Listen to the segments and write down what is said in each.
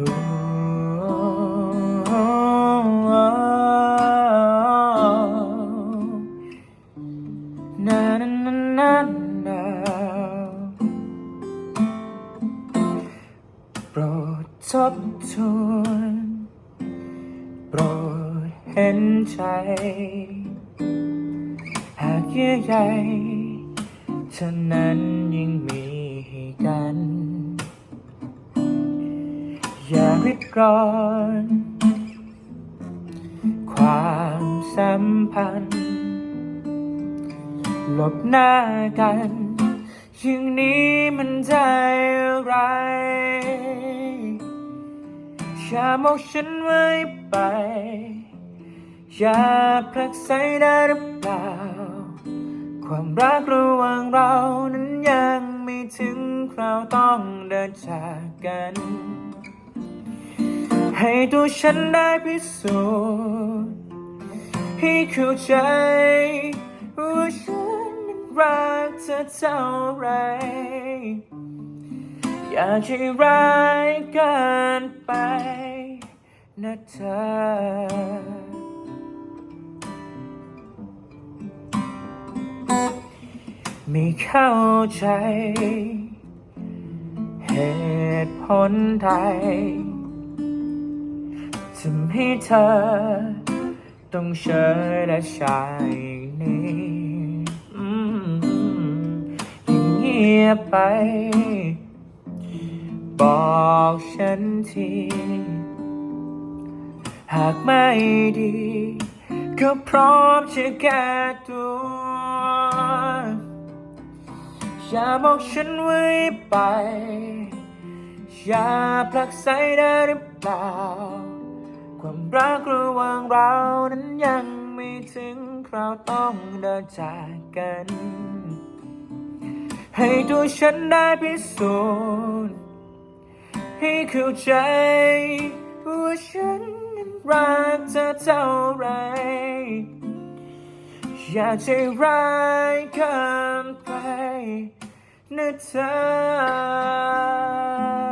โปรดทบทวนโปรดเห็นใจ หากเยื่อใยเท่านั้นยังมี อย่าริดร้อน ความสัมพันธ์หลบหน้ากันอย่างนี้มันได้อะไรอย่ามองฉันไว้ไป อย่าผลักใสได้หรือเปล่า ความรักระหว่างเรานั้นยังไม่ถึงคราวต้องเดินจากกัน ให้ตัวฉันได้พิสูจน์ให้เข้าใจว่าฉันนั้นรักเธอเท่าไร อย่าใจร้ายกินไปนะเธอไม่เข้าใจ เหตุผลใด ทำให้เธอ ต้องเฉยและชายอย่างนี้ยิ่งเงียบไป บอกฉันที หากไม่ดี ก็พร้อมจะแก้ตัวอย่าบอกฉันไว้ไป อย่าผลักใสได้หรือเปล่า ความรักระหว่างเรานั้นยังไม่ถึงคราวต้องเดินจากกัน ให้ตัวฉันได้พิสูจน์ให้เข้าใจว่าฉันนั้นรักเธอเท่าไร อย่าใจร้ายเกินไปนะเธอ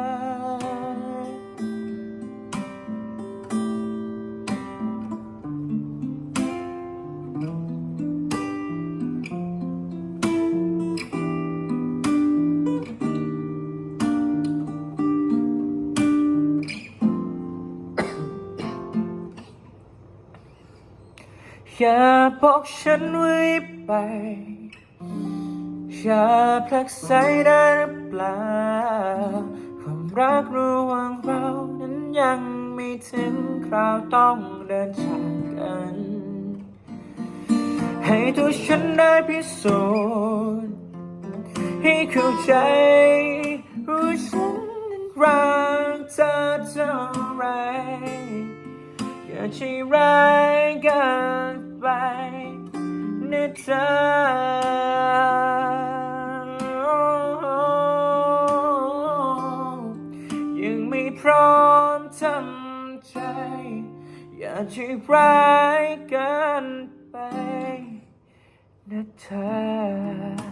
อย่าบอกฉันไว้ไป อย่าผลักใสได้หรือเปล่า ความรักระหว่างเรานั้นยังไม่ถึงคราวต้องเดินจากกัน ให้ตัวฉันได้พิสูจน์ให้เข้าใจว่าฉันนั้นรักเธอเท่าไรอย่าใจร้ายกิน พร้อมทำใจ อย่าใจร้ายกินไปนะเธอ